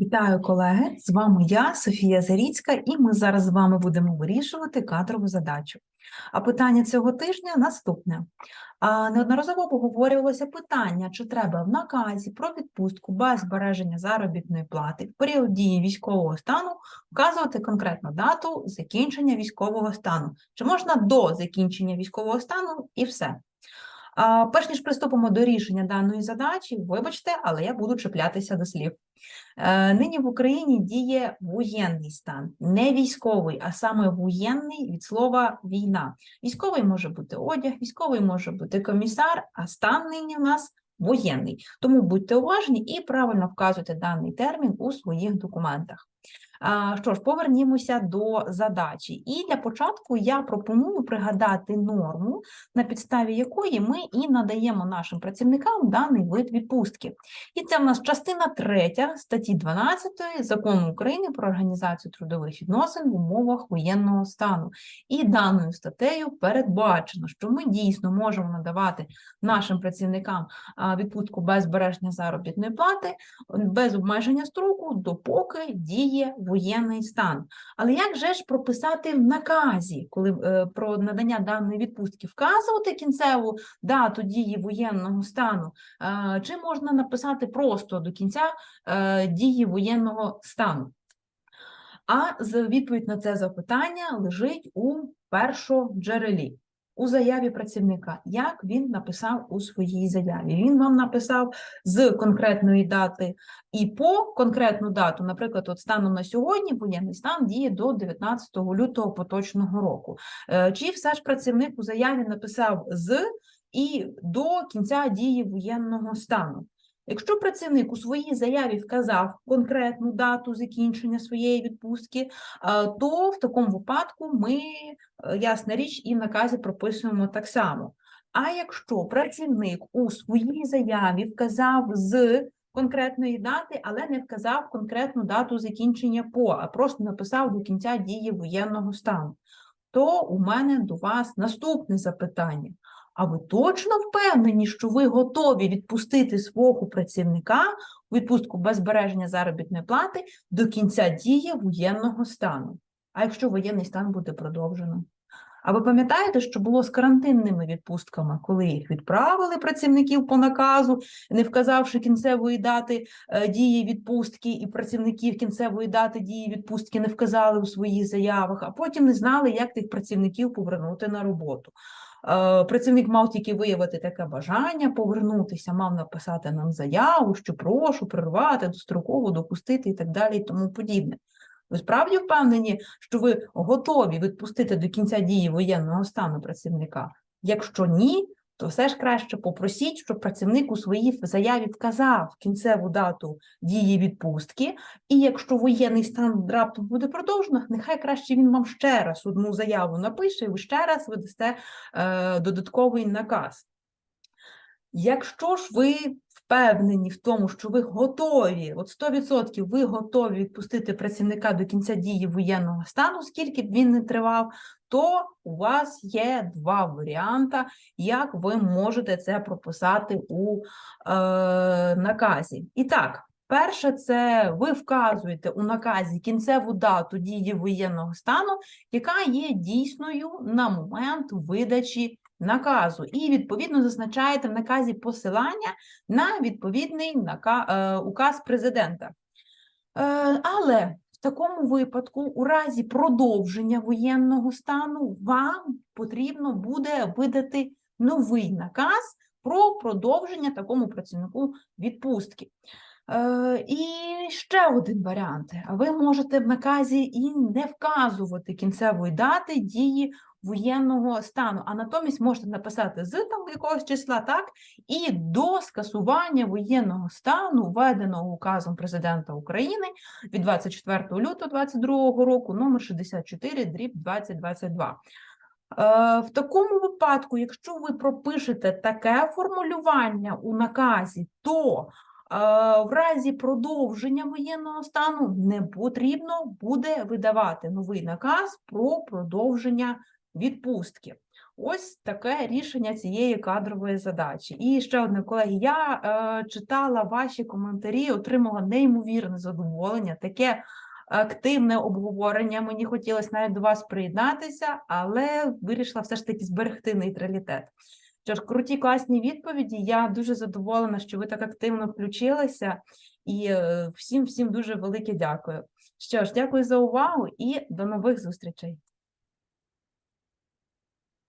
Вітаю, колеги! З вами я, Софія Заріцька, і ми зараз з вами будемо вирішувати кадрову задачу. А питання цього тижня наступне. Неодноразово обговорювалося питання, чи треба в наказі про відпустку без збереження заробітної плати в період дії військового стану вказувати конкретну дату закінчення військового стану. Чи можна до закінчення військового стану і все. Перш ніж приступимо до рішення даної задачі, вибачте, але я буду чіплятися до слів. Е, Нині в Україні діє воєнний стан, не військовий, а саме воєнний від слова війна. Військовий може бути одяг, військовий може бути комісар, а стан нині в нас воєнний. Тому будьте уважні і правильно вказуйте даний термін у своїх документах. А, Що ж, повернімося до задачі. І для початку я пропоную пригадати норму, на підставі якої ми і надаємо нашим працівникам даний вид відпустки. І це в нас частина 3 статті 12 Закону України про організацію трудових відносин в умовах воєнного стану. І даною статтею передбачено, що ми дійсно можемо надавати нашим працівникам відпустку без збереження заробітної плати, без обмеження строку, допоки діє воєнний стан. Але як же ж прописати в наказі, коли е, про надання даної відпустки вказувати кінцеву дату дії воєнного стану, е, чи можна написати просто до кінця е, дії воєнного стану? А відповідь на це запитання лежить у першоджерелі, у заяві працівника. Як він написав у своїй заяві? Він вам написав з конкретної дати і по конкретну дату, наприклад, от станом на сьогодні воєнний стан діє до 19 лютого поточного року. Е, Чи все ж працівник у заяві написав з і до кінця дії воєнного стану? Якщо працівник у своїй заяві вказав конкретну дату закінчення своєї відпустки, е, то в такому випадку ми, е, ясна річ, і в наказі прописуємо так само. А якщо працівник у своїй заяві вказав з конкретної дати, але не вказав конкретну дату закінчення по, а просто написав до кінця дії воєнного стану, то у мене до вас наступне запитання. А ви точно впевнені, що ви готові відпустити свого працівника у відпустку без збереження заробітної плати до кінця дії воєнного стану? А якщо воєнний стан буде продовжено? А ви пам'ятаєте, що було з карантинними відпустками, коли їх відправили працівників по наказу, не вказавши кінцевої дати е, дії відпустки, і працівників кінцевої дати дії відпустки не вказали у своїх заявах, а потім не знали, як тих працівників повернути на роботу. Е, Працівник мав тільки виявити таке бажання повернутися, мав написати нам заяву, що прошу прервати, достроково допустити і так далі, і тому подібне. Ви справді впевнені, що ви готові відпустити до кінця дії воєнного стану працівника? Якщо ні, то все ж краще попросіть, щоб працівник у своїй заяві вказав кінцеву дату дії відпустки, і якщо воєнний стан раптом буде продовжено, нехай краще він вам ще раз одну заяву напише, і ви ще раз видасте е, додатковий наказ. Якщо ж ви впевнені в тому, що ви готові, от 100% ви готові відпустити працівника до кінця дії воєнного стану, скільки б він не тривав, то у вас є два варіанти, як ви можете це прописати у е, наказі. І так, перше, це ви вказуєте у наказі кінцеву дату дії воєнного стану, яка є дійсною на момент видачі наказу, і відповідно зазначаєте в наказі посилання на відповідний е, указ президента. Е, Але в такому випадку, у разі продовження воєнного стану, вам потрібно буде видати новий наказ про продовження такому працівнику відпустки. Е, І ще один варіант. Ви можете в наказі і не вказувати кінцевої дати дії воєнного стану, а натомість можете написати з там якогось числа, так, і до скасування воєнного стану, введеного указом президента України від 24 лютого 2022 року, номер 64, дріб 2022. Е, В такому випадку, якщо ви пропишете таке формулювання у наказі, то в разі продовження воєнного стану не потрібно буде видавати новий наказ про продовження відпустки. Ось таке рішення цієї кадрової задачі. І ще одне, колеги, я е, читала ваші коментарі, отримала неймовірне задоволення, таке активне обговорення. Мені хотілося навіть до вас приєднатися, але вирішила все ж таки зберегти нейтралітет. Що ж, круті класні відповіді. Я дуже задоволена, що ви так активно включилися, і е, всім всім дуже велике дякую. Що ж, дякую за увагу і до нових зустрічей.